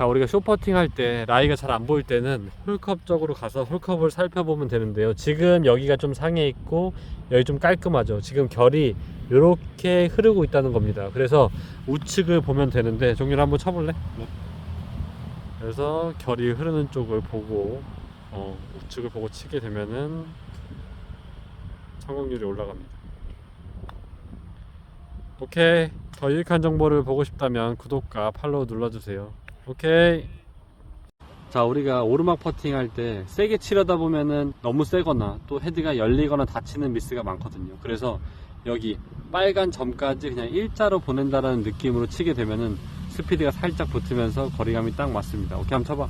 자 우리가 쇼퍼팅 할 때 라이가 잘 안 보일 때는 홀컵 쪽으로 가서 홀컵을 살펴보면 되는데요. 지금 여기가 좀 상해 있고 여기 좀 깔끔하죠. 지금 결이 이렇게 흐르고 있다는 겁니다. 그래서 우측을 보면 되는데 종이를 한번 쳐볼래? 그래서 결이 흐르는 쪽을 보고 어, 우측을 보고 치게 되면은 성공률이 올라갑니다. 오케이. 더 유익한 정보를 보고 싶다면 구독과 팔로우 눌러주세요 오케이. 자 우리가 오르막 퍼팅 할 때 세게 치려다 보면은 너무 세거나 또 헤드가 열리거나 다치는 미스가 많거든요. 그래서 여기 빨간 점까지 그냥 일자로 보낸다라는 느낌으로 치게 되면은 스피드가 살짝 붙으면서 거리감이 딱 맞습니다. 오케이 한번 쳐봐.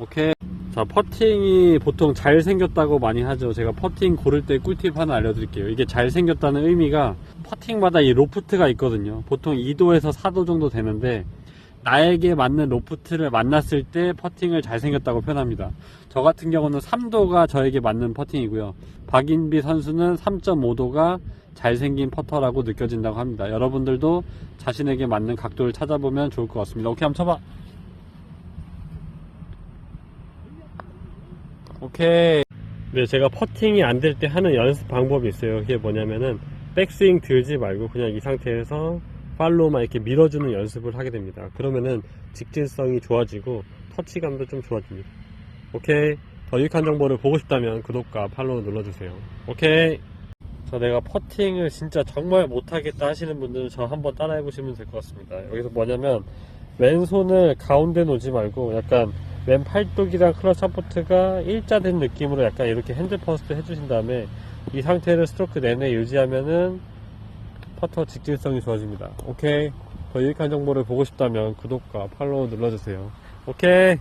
오케이 자 퍼팅이 보통 잘생겼다고 많이 하죠. 제가 퍼팅 고를 때 꿀팁 하나 알려드릴게요. 이게 잘생겼다는 의미가 퍼팅마다 이 로프트가 있거든요. 보통 2도에서 4도 정도 되는데 나에게 맞는 로프트를 만났을 때 퍼팅을 잘생겼다고 표현합니다. 저 같은 경우는 3도가 저에게 맞는 퍼팅이고요. 박인비 선수는 3.5도가 잘생긴 퍼터라고 느껴진다고 합니다. 여러분들도 자신에게 맞는 각도를 찾아보면 좋을 것 같습니다. 오케이 한번 쳐봐 오케이. 네, 제가 퍼팅이 안 될 때 하는 연습 방법이 있어요. 그게 뭐냐면은 백스윙 들지 말고 그냥 이 상태에서 팔로우만 이렇게 밀어주는 연습을 하게 됩니다. 그러면은 직진성이 좋아지고 터치감도 좀 좋아집니다. 오케이. 더 유익한 정보를 보고 싶다면 구독과 팔로우 눌러주세요. 오케이. 자, 내가 퍼팅을 진짜 정말 못하겠다 하시는 분들은 저 한번 따라 해 보시면 될 것 같습니다. 여기서 뭐냐면 왼손을 가운데 놓지 말고 약간 왼 팔뚝이랑 클러치 서포트가 일자된 느낌으로 약간 이렇게 핸드 퍼스트 해주신 다음에 이 상태를 스트로크 내내 유지하면은 퍼터 직진성이 좋아집니다. 오케이. 더 유익한 정보를 보고 싶다면 구독과 팔로우 눌러주세요. 오케이.